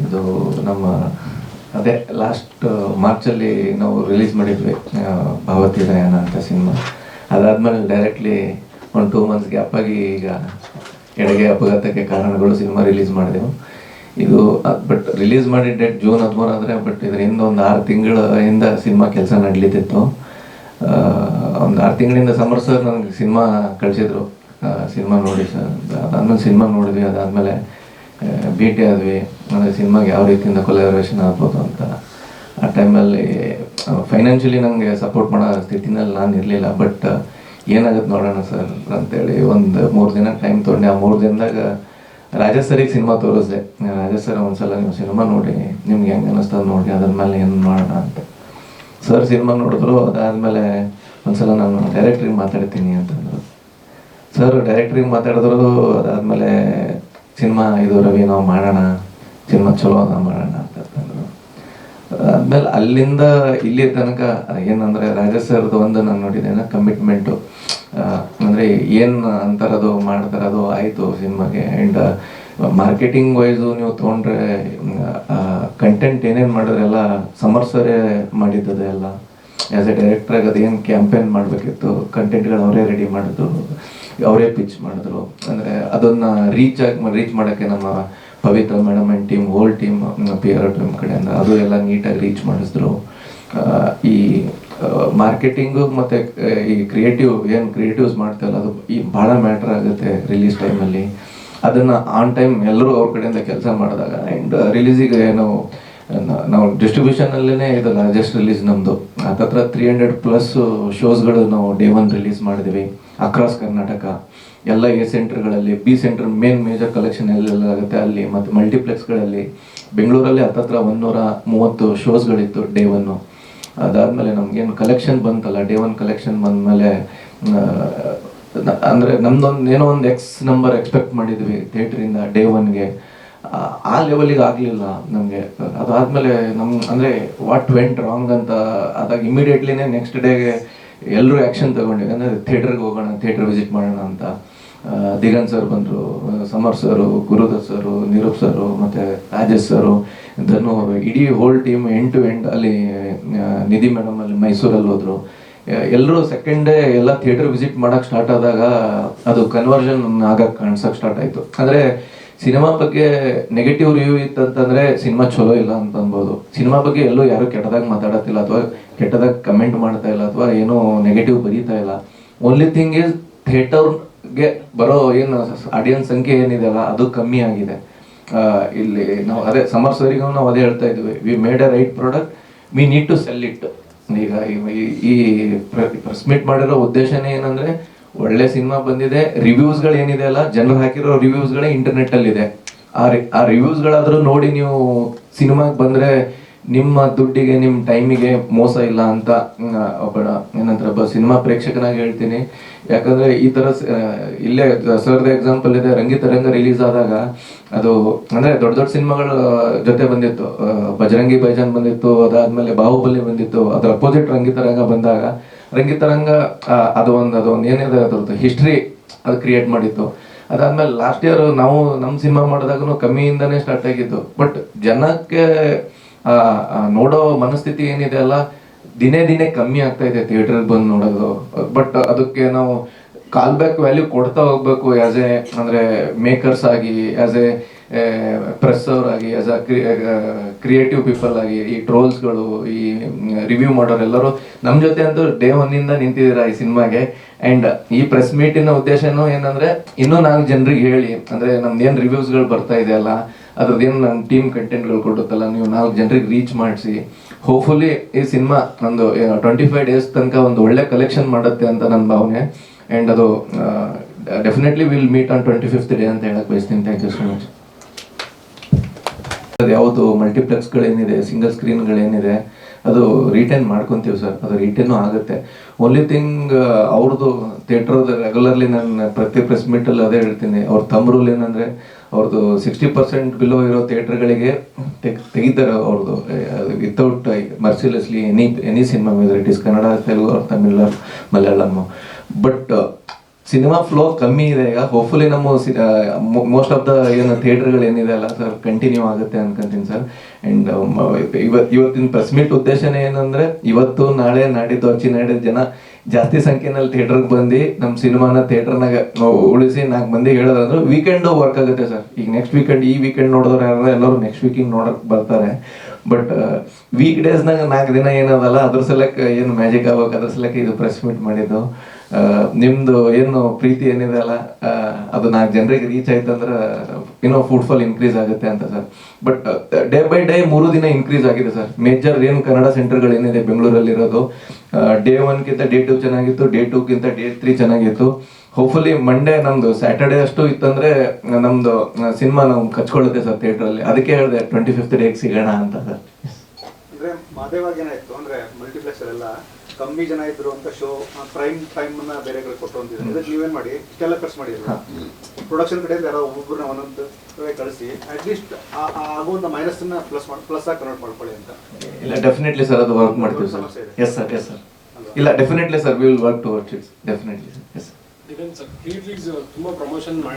ಇದು ನಮ್ಮ, ಅದೇ ಲಾಸ್ಟ್ ಮಾರ್ಚಲ್ಲಿ ನಾವು ರಿಲೀಸ್ ಮಾಡಿದ್ವಿ ಭಾವತಿ ಅಂತ ಸಿನಿಮಾ. ಅದಾದಮೇಲೆ ಡೈರೆಕ್ಟ್ಲಿ ಒಂದು ಟೂ ಮಂತ್ಸ್ ಗ್ಯಾಪ್ ಆಗಿ ಈಗ ಎಡಗೆ ಅಪಘಾತಕ್ಕೆ ಕಾರಣಗಳು ಸಿನಿಮಾ ರಿಲೀಸ್ ಮಾಡಿದೆವು. ಇದು ಬಟ್ ರಿಲೀಸ್ ಮಾಡಿ ಡೇಟ್ ಜೂನ್ ಹದಿಮೂರು ಆದರೆ ಬಟ್ ಇದರಿಂದ ಒಂದು ಆರು ತಿಂಗಳ ಹಿಂದೆ ಸಿನಿಮಾ ಕೆಲಸ ನಡೀತಿತ್ತು ಒಂದು ಆರು ತಿಂಗಳಿಂದ ಸಮರ್ ಸರ್ ನನಗೆ ಸಿನಿಮಾ ಕಳಿಸಿದ್ರು. ಸಿನಿಮಾ ನೋಡಿ ಸರ್ ಅದಾದ್ಮೇಲೆ ಸಿನಿಮಾ ನೋಡಿದ್ವಿ, ಅದಾದಮೇಲೆ ಭೇಟಿ ಆದ್ವಿ. ಅಂದರೆ ಸಿನಿಮಾಗೆ ಯಾವ ರೀತಿಯಿಂದ ಕೊಲಾಬರೇಷನ್ ಆಗ್ಬೋದು ಅಂತ. ಆ ಟೈಮಲ್ಲಿ ಫೈನಾನ್ಷಿಯಲಿ ನನಗೆ ಸಪೋರ್ಟ್ ಮಾಡೋ ಸ್ಥಿತಿನಲ್ಲಿ ನಾನು ಇರಲಿಲ್ಲ. ಬಟ್ ಏನಾಗುತ್ತೆ ನೋಡೋಣ ಸರ್ ಅಂತೇಳಿ ಒಂದು ಮೂರು ದಿನ ಟೈಮ್ ತೊಗೊಂಡೆ. ಆ ಮೂರು ದಿನದಾಗ ರಾಜಾ ಸಿನಿಮಾ ತೋರಿಸ್ದೆ. ರಾಜಾ ಸರ್ ಒಂದ್ಸಲ ನೀವು ಸಿನಿಮಾ ನೋಡಿ, ನಿಮ್ಗೆ ಹೆಂಗೆ ಅನ್ನಿಸ್ತದೆ ನೋಡಿ, ಅದ್ರ ಮೇಲೆ ಏನು ಮಾಡೋಣ ಅಂತ. ಸರ್ ಸಿನಿಮಾ ನೋಡಿದ್ರು. ಅದಾದಮೇಲೆ ಒಂದ್ಸಲ ನಾನು ಡೈರೆಕ್ಟ್ರಿಗೆ ಮಾತಾಡ್ತೀನಿ ಅಂತಂದರು. ಸರ್ ಡೈರೆಕ್ಟ್ರಿಗೆ ಮಾತಾಡಿದ್ರು. ಅದಾದಮೇಲೆ ಸಿನಿಮಾ ಇದು ರವಿ ನಾವು ಮಾಡೋಣ, ಸಿನಿಮಾ ಚಲೋ ಅದ ಮಾಡೋಣ ಅಂತ ಆದ್ಮೇಲೆ ಅಲ್ಲಿಂದ ಇಲ್ಲಿ ತನಕ ಏನಂದ್ರೆ ರಾಜ ಸರ್ದು ಒಂದು ನಾನು ನೋಡಿದ್ದೇನೆ ಕಮಿಟ್ಮೆಂಟು ಅಂದ್ರೆ ಏನ್ ಅಂತಾರದು ಮಾಡ್ತಾರದು ಆಯ್ತು ಸಿನಿಮಾಗೆ. ಅಂಡ್ ಮಾರ್ಕೆಟಿಂಗ್ ವೈಸು ನೀವು ತೊಗೊಂಡ್ರೆ ಕಂಟೆಂಟ್ ಏನೇನು ಮಾಡಿದ್ರೆಲ್ಲ ಸಮರ್ ಸರೇ ಮಾಡಿದ್ದದೆ ಎಲ್ಲ ಆ್ಯಸ್ ಎ ಡೈರೆಕ್ಟ್ರಾಗಿ ಅದೇನು ಕ್ಯಾಂಪೇನ್ ಮಾಡಬೇಕಿತ್ತು ಕಂಟೆಂಟ್ಗಳು ಅವರೇ ರೆಡಿ ಮಾಡಿದ್ರು ಅವರೇ ಪಿಚ್ ಮಾಡಿದ್ರು. ಅಂದರೆ ಅದನ್ನ ರೀಚ್ ಆಗಿ ರೀಚ್ ಮಾಡೋಕ್ಕೆ ನಮ್ಮ Pavitra madam and team whole team P R team ಕಡೆಯಿಂದ ಅದು ಎಲ್ಲ ನೀಟಾಗಿ ರೀಚ್ ಮಾಡಿಸಿದ್ರು. ಈ ಮಾರ್ಕೆಟಿಂಗು ಮತ್ತು ಈ ಕ್ರಿಯೇಟಿವ್ ಏನು ಕ್ರಿಯೇಟಿವ್ಸ್ ಮಾಡ್ತಾರಲ್ಲ ಅದು ಈ ಭಾಳ ಮ್ಯಾಟ್ರ್ ಆಗುತ್ತೆ ರಿಲೀಸ್ ಟೈಮಲ್ಲಿ ಅದನ್ನು ಆನ್ ಟೈಮ್ ಎಲ್ಲರೂ ಅವ್ರ ಕಡೆಯಿಂದ ಕೆಲಸ ಮಾಡಿದಾಗ ಆ್ಯಂಡ್ ರಿಲೀಸಿಗೆ ನಾವು ನಾವು ಡಿಸ್ಟ್ರಿಬ್ಯೂಷನಲ್ಲೇ ಇದು ಲಾರ್ಜೆಸ್ಟ್ ರಿಲೀಸ್ ನಮ್ಮದು ಹತ್ತತ್ರ ತ್ರೀ ಹಂಡ್ರೆಡ್ ಪ್ಲಸ್ ಶೋಸ್ಗಳು ನಾವು ಡೇ ಒನ್ ರಿಲೀಸ್ ಮಾಡಿದ್ವಿ. ಅಕ್ರಾಸ್ ಕರ್ನಾಟಕ ಎಲ್ಲ A ಸೆಂಟರ್ಗಳಲ್ಲಿ B centre main major collection ಎಲ್ಲೆಲ್ಲ ಆಗುತ್ತೆ ಅಲ್ಲಿ, ಮತ್ತು ಮಲ್ಟಿಪ್ಲೆಕ್ಸ್ಗಳಲ್ಲಿ ಬೆಂಗಳೂರಲ್ಲಿ ಹತ್ತತ್ರ ಒಂದೂರ ಮೂವತ್ತು ಶೋಸ್ಗಳಿತ್ತು ಡೇ ಒನ್ನು ಅದಾದಮೇಲೆ ನಮಗೇನು ಕಲೆಕ್ಷನ್ ಬಂತಲ್ಲ ಡೇ ಒನ್ ಕಲೆಕ್ಷನ್ ಬಂದಮೇಲೆ ಅಂದರೆ ನಮ್ದೊಂದು, ಏನೋ ಒಂದು ಎಕ್ಸ್ ನಂಬರ್ ಎಕ್ಸ್ಪೆಕ್ಟ್ ಮಾಡಿದ್ವಿ ಥಿಯೇಟ್ರಿಂದ ಡೇ ಒನ್ಗೆ ಆ ಲೆವೆಲಿಗೆ ಆಗಲಿಲ್ಲ ನಮಗೆ. ಅದಾದಮೇಲೆ ನಮ್ಮ ಅಂದರೆ ವಾಟ್ ವೆಂಟ್ ರಾಂಗ್ ಅಂತ ಅದಾಗ ಇಮಿಡಿಯೇಟ್ಲಿನೇ ನೆಕ್ಸ್ಟ್ ಡೇಗೆ ಎಲ್ಲರೂ ಆ್ಯಕ್ಷನ್ ತಗೊಂಡಿವಿ ಅಂದರೆ ಥಿಯೇಟ್ರಿಗೆ ಹೋಗೋಣ ಥಿಯೇಟ್ರ್ ವಿಸಿಟ್ ಮಾಡೋಣ ಅಂತ. ದಿಗಂತ್ ಸರ್ ಬಂದರು, Samar sir, Gurudatt sir, Niroop sir, ಮತ್ತು ರಾಜೇಶ್ ಸರು ಧನು ಇಡೀ whole team end to end ಅಲ್ಲಿ ನಿಧಿ ಮೇಡಮ್ ಅಲ್ಲಿ ಮೈಸೂರಲ್ಲಿ ಹೋದರು. ಎಲ್ಲರೂ ಸೆಕೆಂಡ್ ಡೇ ಎಲ್ಲ ಥಿಯೇಟರ್ ವಿಸಿಟ್ ಮಾಡೋಕ್ಕೆ ಸ್ಟಾರ್ಟ್ ಆದಾಗ ಅದು ಕನ್ವರ್ಷನ್ ಆಗಕ್ಕೆ ಕಾಣಿಸೋಕೆ ಸ್ಟಾರ್ಟ್ ಆಯಿತು. ಅಂದ್ರೆ ಸಿನಿಮಾ ಬಗ್ಗೆ ನೆಗೆಟಿವ್ ರಿವ್ಯೂ ಇತ್ತಂತಂದ್ರೆ ಸಿನಿಮಾ ಚಲೋ ಇಲ್ಲ ಅಂತ ಅನ್ಬೋದು. ಸಿನಿಮಾ ಬಗ್ಗೆ ಎಲ್ಲೂ ಯಾರು ಕೆಟ್ಟದಾಗ ಮಾತಾಡತ್ತಿಲ್ಲ ಅಥವಾ ಕೆಟ್ಟದಾಗ ಕಮೆಂಟ್ ಮಾಡ್ತಾ ಇಲ್ಲ ಅಥವಾ ಏನೋ ನೆಗೆಟಿವ್ ಬರೀತಾ ಇಲ್ಲ. ಓನ್ಲಿ ಥಿಂಗ್ ಇಸ್ ಥಿಯೇಟರ್ಗೆ ಬರೋ ಏನು ಆಡಿಯನ್ಸ್ ಸಂಖ್ಯೆ ಏನಿದೆ ಅದು ಕಮ್ಮಿ ಆಗಿದೆ. ಇಲ್ಲಿ ನಾವು ಅದೇ ಸಮರ್ ಸರಿಗೂ ನಾವು ಅದೇ ಹೇಳ್ತಾ ಇದ್ವಿ. We made a right product we need to sell it ಈಗ ಈ- ಈ ಪ್ರೆಸ್ ಮೀಟ್ ಮಾಡಿರೋ ಉದ್ದೇಶನೇ ಏನಂದ್ರೆ ಒಳ್ಳೆ ಸಿನಿಮಾ ಬಂದಿದೆ. ರಿವ್ಯೂಸ್ಗಳು ಏನಿದೆ ಅಲ್ಲ, ಜನರು ಹಾಕಿರೋ ರಿವ್ಯೂಸ್ಗಳೇ ಇಂಟರ್ನೆಟ್ ಅಲ್ಲಿ ಇದೆ ಆ ಆ ರಿವ್ಯೂಸ್ಗಳಾದ್ರೂ ನೋಡಿ ನೀವು ಸಿನಿಮಾಗೆ ಬಂದ್ರೆ ನಿಮ್ಮ ದುಡ್ಡಿಗೆ, ನಿಮ್ಮ ಟೈಮಿಗೆ ಮೋಸ ಇಲ್ಲ ಅಂತ ಏನಂತಾರೆ, ಒಬ್ಬ ಸಿನಿಮಾ ಪ್ರೇಕ್ಷಕನಾಗಿ ಹೇಳ್ತೀನಿ. ಯಾಕಂದ್ರೆ ಈ ತರ ಇಲ್ಲೇ ಸರ್ದ ಎಕ್ಸಾಂಪಲ್ ಇದೆ ರಂಗಿತರಂಗ ರಿಲೀಸ್ ಆದಾಗ ಅದು ಅಂದ್ರೆ ದೊಡ್ಡ ದೊಡ್ಡ ಸಿನಿಮಾಗಳ ಜೊತೆ ಬಂದಿತ್ತು. ಬಜರಂಗಿ ಬೈಜಾನ್ ಬಂದಿತ್ತು, ಅದಾದ್ಮೇಲೆ ಬಾಹುಬಲಿ ಬಂದಿತ್ತು, ಅದ್ರ ಅಪೋಸಿಟ್ ರಂಗಿತರಂಗ ಬಂದಾಗ ರಂಗಿತರಂಗ ಅದು ಒಂದು ಅದು ಒಂದು ಏನಿದೆ ಅದ್ರದ್ದು ಹಿಸ್ಟ್ರಿ ಅದು ಕ್ರಿಯೇಟ್ ಮಾಡಿತ್ತು ಅದಾದ್ಮೇಲೆ ಲಾಸ್ಟ್ ಇಯರ್ ನಾವು ನಮ್ಮ ಸಿನಿಮಾ ಮಾಡಿದಾಗೂ ಕಮ್ಮಿಯಿಂದನೇ ಸ್ಟಾರ್ಟ್ ಆಗಿದ್ದು. ಬಟ್ ಜನಕ್ಕೆ ನೋಡೋ ಮನಸ್ಥಿತಿ ಏನಿದೆ ಅಲ್ಲ, ದಿನೇ ದಿನೇ ಕಮ್ಮಿ ಆಗ್ತಾ ಇದೆ ಥಿಯೇಟರ್ಗೆ ಬಂದು ನೋಡೋದು. ಬಟ್ ಅದಕ್ಕೆ ನಾವು ಕಾಲ್ ಬ್ಯಾಕ್ ವ್ಯಾಲ್ಯೂ ಕೊಡ್ತಾ ಹೋಗ್ಬೇಕು ಆಸ್ ಎ ಅಂದ್ರೆ ಮೇಕರ್ಸ್ ಆಗಿ ಆಸ್ ಎ ಪ್ರೆಸ್ ಆಗಿ ಆಸ್ ಅ ಕ್ರಿಯೇಟಿವ್ ಪೀಪಲ್ ಆಗಿ, ಈ ಟ್ರೋಲ್ಸ್ಗಳು ಈ ರಿವ್ಯೂ ಮಾಡೋರು ಎಲ್ಲರೂ ನಮ್ಮ ಜೊತೆ ಅಂತೂ ಡೇ ಒನ್ನಿಂದ ನಿಂತಿದ್ದೀರಾ ಈ ಸಿನಿಮಾಗೆ ಆ್ಯಂಡ್ ಈ ಪ್ರೆಸ್ ಮೀಟಿನ ಉದ್ದೇಶನೂ ಏನಂದರೆ, ಇನ್ನೂ ನಾಲ್ಕು ಜನರಿಗೆ ಹೇಳಿ, ಅಂದರೆ ನಮ್ದು ಏನು ರಿವ್ಯೂಸ್ಗಳು ಬರ್ತಾ ಇದೆ ಅಲ್ಲ ಅದ್ರದ್ದೇನು ನನ್ನ ಟೀಮ್ ಕಂಟೆಂಟ್ಗಳು ಕೊಡುತ್ತಲ್ಲ, ನೀವು ನಾಲ್ಕು ಜನರಿಗೆ ರೀಚ್ ಮಾಡಿಸಿ. ಹೋಪ್ಫುಲಿ ಈ ಸಿನಿಮಾ ನಂದು ಟ್ವೆಂಟಿ ಫೈವ್ ಡೇಸ್ ತನಕ ಒಂದು ಒಳ್ಳೆ ಕಲೆಕ್ಷನ್ ಮಾಡುತ್ತೆ ಅಂತ ನನ್ನ ಭಾವನೆ. ಆ್ಯಂಡ್ ಅದು definitely will meet on twenty fifth day ಅಂತ ಹೇಳಕ್ ಬಯಸ್ತೀನಿ. ಥ್ಯಾಂಕ್ ಯು ಸೊ ಮಚ್ ಅದು ಯಾವುದು ಮಲ್ಟಿಪ್ಲೆಕ್ಸ್ಗಳೇನಿದೆ ಸಿಂಗಲ್ ಸ್ಕ್ರೀನ್ಗಳೇನಿದೆ ಅದು ರಿಟೈನ್ ಮಾಡ್ಕೊತೀವಿ ಸರ್ ಅದು ರಿಟೈನು ಆಗುತ್ತೆ. ಓನ್ಲಿ ಥಿಂಗ್ ಅವ್ರದ್ದು ಥಿಯೇಟರ್ ರೆಗ್ಯುಲರ್ಲಿ ನಾನು ಪ್ರತಿ ಪ್ರೆಸ್ ಮೀಟಲ್ಲಿ ಅದೇ ಹೇಳ್ತೀನಿ. ಅವ್ರ ತಮ್ಮ ರೂಲ್ ಏನಂದ್ರೆ ಅವ್ರದ್ದು ಸಿಕ್ಸ್ಟಿ ಪರ್ಸೆಂಟ್ ಬಿಲೋ ಇರೋ ಥಿಯೇಟರ್ಗಳಿಗೆ ತೆಗಿತಾರೆ ಅವ್ರದ್ದು without mercilessly any any cinema it is Kannada Telugu ಅವ್ರ Tamil Malayalam but cinema flow ಕಮ್ಮಿ ಇದೆ. ಈಗ ಹೋಪ್ಫುಲಿ ನಮ್ಮ ಮೋಸ್ಟ್ ಆಫ್ ದ ಏನು ಥಿಯೇಟರ್ಗಳು ಏನಿದೆ ಅಲ್ಲ ಸರ್ ಕಂಟಿನ್ಯೂ ಆಗುತ್ತೆ ಅನ್ಕೊಂತೀನಿ ಸರ್ ಅಂಡ್ ಇವತ್ತು ಇವತ್ತಿನ ಪ್ರೆಸ್ ಮೀಟ್ ಉದ್ದೇಶನೇ ಏನಂದ್ರೆ, ಇವತ್ತು, ನಾಳೆ ನಾಡಿದ್ದು ಅಚ್ಚಿ ನಾಡಿದ ಜನ ಜಾಸ್ತಿ ಸಂಖ್ಯೆನಲ್ಲಿ ಥಿಯೇಟರ್ಗೆ ಬಂದು ನಮ್ಮ ಸಿನಿಮಾನ ಥಿಯೇಟರ್ನಾಗ ಉಳಿಸಿ ನಾಲ್ಕು ಮಂದಿ ಹೇಳೋದಂದ್ರೆ ವೀಕೆಂಡ್ ವರ್ಕ್ ಆಗುತ್ತೆ ಸರ್ ಈಗ ನೆಕ್ಸ್ಟ್ ವೀಕೆಂಡ್ ಈ ವೀಕೆಂಡ್ ನೋಡಿದ್ರೆ ಯಾರು ಎಲ್ಲರೂ ನೆಕ್ಸ್ಟ್ ವೀಕಿಂಗ್ ನೋಡಕ್ ಬರ್ತಾರೆ. ಬಟ್ ವೀಕ್ ಡೇಸ್ನಾಗ ನಾಲ್ಕು ದಿನ ಏನದಲ್ಲ, ಅದ್ರ ಸಲಕ್ಕೆ ಏನು ಮ್ಯಾಜಿಕ್ ಆಗ್ಬೇಕು, ಅದ್ರ ಸಲಕ್ಕೆ ಇದು ಪ್ರೆಸ್ ಮೀಟ್ ಮಾಡಿದ್ದು. ನಿಮ್ದು ಏನು ಪ್ರೀತಿ ಏನಿದೆ ಅಲ್ಲ ಅದು ನಾಲ್ಕು ಜನರಿಗೆ ರೀಚ್ ಆಯ್ತಂದ್ರೆ ಫುಡ್ ಫಾಲ್ ಇನ್ಕ್ರೀಸ್ ಆಗುತ್ತೆ ಅಂತ sir but day by day ಮೂರು ದಿನ ಇನ್ಕ್ರೀಸ್ ಆಗಿದೆ ಸರ್ ಮೇಜರ್ ಏನು ಕನ್ನಡ ಸೆಂಟರ್ಗಳು ಏನಿದೆ ಬೆಂಗಳೂರಲ್ಲಿ ಇರೋದು ಡೇ ಒನ್ಗಿಂತ ಡೇ ಟು ಚೆನ್ನಾಗಿತ್ತು ಡೇ ಟೂಗಿಂತ ಡೇ ತ್ರೀ ಚೆನ್ನಾಗಿತ್ತು. ಹೋಪ್ಫುಲಿ ಮಂಡೇ ನಮ್ದು ಸ್ಯಾಟರ್ಡೇ ಅಷ್ಟು ಇತ್ತಂದ್ರೆ ನಮ್ದು ಸಿನಿಮಾ ನಾವು ಕಚ್ಕೊಳ್ಳುತ್ತೆ ಸರ್ ಥಿಯೇಟ್ರಲ್ಲಿ ಅದಕ್ಕೆ ಹೇಳಿದೆ ಟ್ವೆಂಟಿ ಫಿಫ್ತ್ ಡೇಗೆ ಸಿಗೋಣ ಅಂತ ಸರ್ ಮಾದೇವಾಗ ಏನಾಯ್ತು ಅಂದ್ರೆ ಮಲ್ಟಿಪ್ಲೆಕ್ಸ್ ಎಲ್ಲ ಕಮ್ಮಿ ಜನ ಇದ್ರು ಅಂತ ಶೋ ಪ್ರೈಮ್ ಟೈಮ್ನ ಬೇರೆ ಕಡೆ ಕೊಟ್ಟು ಅಂತಿದ್ರು. ಇದಕ್ಕೆ ನೀವೇನ್ ಮಾಡಿ ಇಷ್ಟೆಲ್ಲ ಖರ್ಚು ಮಾಡಿರಲ್ಲ ಪ್ರೊಡಕ್ಷನ್ ಕಡೆಯಿಂದ ಯಾರೋ ಒಬ್ಬೊಬ್ಬರನ್ನ ಒಂದೊಂದು ಕಡೆ ಕಳಿಸಿ ಅಟ್ಲೀಸ್ಟ್ ಆಗುವಂತ ಮೈನಸ್ ಅನ್ನ ಪ್ಲಸ್ ಪ್ಲಸ್ ಆಗಿ ಕನ್ವರ್ಟ್ ಮಾಡ್ಕೊಳ್ಳಿ ಅಂತ. ಇಲ್ಲ ಡೆಫಿನೆಟ್ಲಿ ಸರ್ ಅದು ವರ್ಕ್ ಮಾಡ್ತೀವಿ sir. Yes sir yes sir ಇಲ್ಲ definitely sir will work towards it's definitely sir yes sir sir ತುಂಬಾ ಪ್ರಮೋಷನ್ ಮಾಡಿ